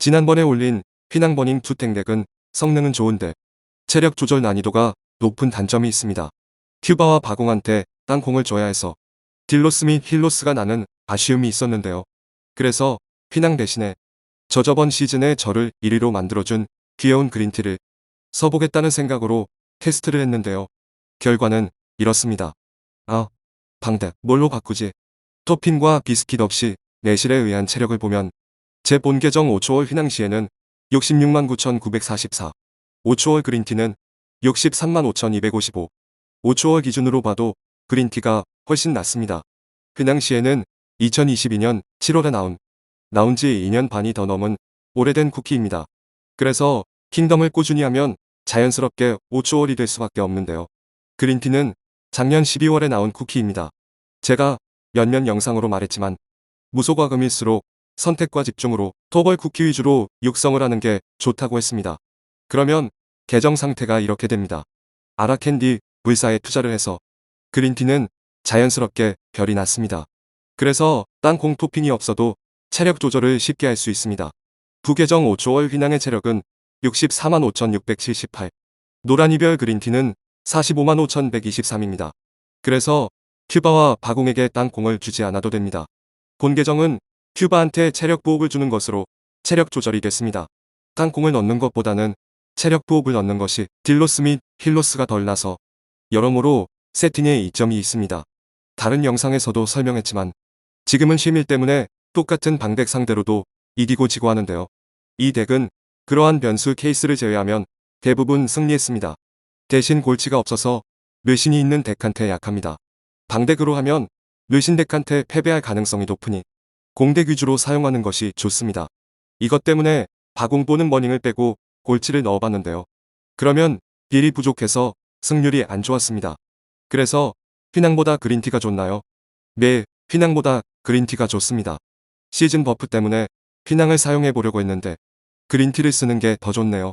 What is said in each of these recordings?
지난번에 올린 휘낭버닝 투탱덱은 성능은 좋은데 체력 조절 난이도가 높은 단점이 있습니다. 큐바와 바공한테 땅콩을 줘야 해서 딜로스 및 힐로스가 나는 아쉬움이 있었는데요. 그래서 휘낭 대신에 저 저번 시즌에 저를 1위로 만들어준 귀여운 그린티를 써보겠다는 생각으로 테스트를 했는데요. 결과는 이렇습니다. 아, 방대 뭘로 바꾸지? 토핑과 비스킷 없이 내실에 의한 체력을 보면 제 본 계정 5초월 휘낭시에는 66만 9,944, 5초월 그린티는 63만 5,255, 5초월 기준으로 봐도 그린티가 훨씬 낫습니다. 휘낭시에는 2022년 7월에 나온, 나온 지 2년 반이 더 넘은 오래된 쿠키입니다. 그래서 킹덤을 꾸준히 하면 자연스럽게 5초월이 될 수밖에 없는데요. 그린티는 작년 12월에 나온 쿠키입니다. 제가 몇몇 영상으로 말했지만 무소과금일수록 선택과 집중으로 토벌 쿠키 위주로 육성을 하는 게 좋다고 했습니다. 그러면 계정 상태가 이렇게 됩니다. 아라캔디 불사에 투자를 해서 그린티는 자연스럽게 별이 났습니다. 그래서 땅콩 토핑이 없어도 체력 조절을 쉽게 할 수 있습니다. 부계정 5초월 휘낭의 체력은 64만 5678, 노란 이별 그린티는 45만 5123입니다. 그래서 큐바와 바공에게 땅콩을 주지 않아도 됩니다. 본 계정은 큐바한테 체력 보호를 주는 것으로 체력 조절이 됐습니다. 땅콩을 넣는 것보다는 체력 보호를 넣는 것이 딜로스 및 힐로스가 덜 나서 여러모로 세팅에 이점이 있습니다. 다른 영상에서도 설명했지만 지금은 쉼일 때문에 똑같은 방덱 상대로도 이기고 지고 하는데요. 이 덱은 그러한 변수 케이스를 제외하면 대부분 승리했습니다. 대신 골치가 없어서 르신이 있는 덱한테 약합니다. 방덱으로 하면 르신 덱한테 패배할 가능성이 높으니 공덱 위주로 사용하는 것이 좋습니다. 이것 때문에 바공보는 머닝을 빼고 골치를 넣어봤는데요. 그러면 딜이 부족해서 승률이 안 좋았습니다. 그래서 휘낭보다 그린티가 좋나요? 네, 휘낭보다 그린티가 좋습니다. 시즌 버프 때문에 휘낭을 사용해 보려고 했는데 그린티를 쓰는 게 더 좋네요.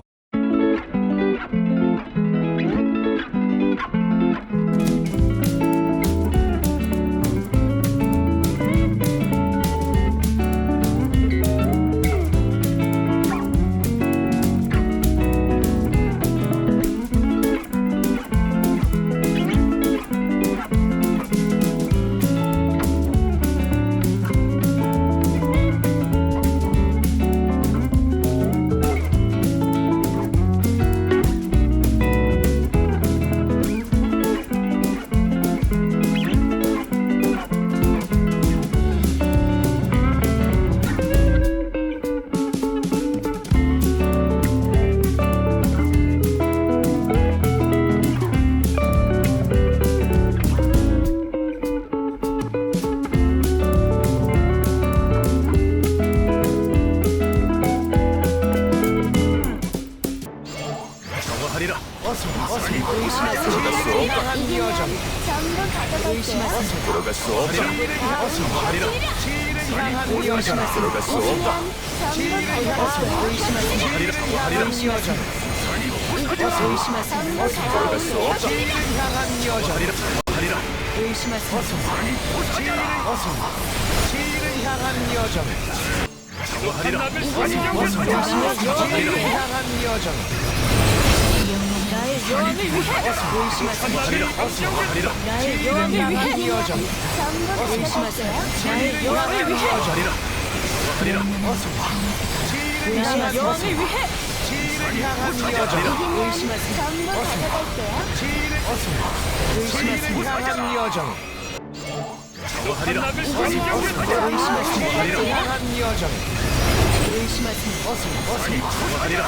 정화하리라 전부 가져갈게요. 들어갈 수 없다 들어갈 수 없다 전부 가져갈게요. 정화하리라 들어갈 수 없다 정화하리라 정화하리라 정화하리라 나의 여왕을 위해 정 화하리라 정화하리라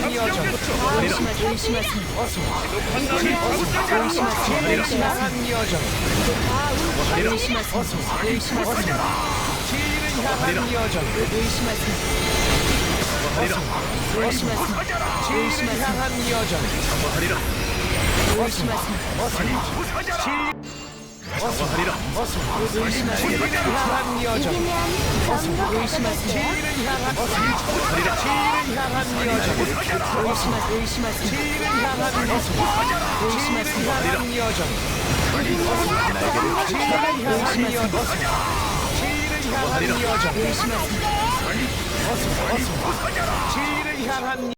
나의 여왕을 위해 전부 가져갈게요. 나의 여왕을 위해 정화하리라 정화하리라 나의 여왕을 위해 정화하리라 이기면 전부 가져갈게요. 정화하리라 정화하리라 정화하리라 정화하리라 이기면 전부 가져갈게요. 정화하리라 진리를 향한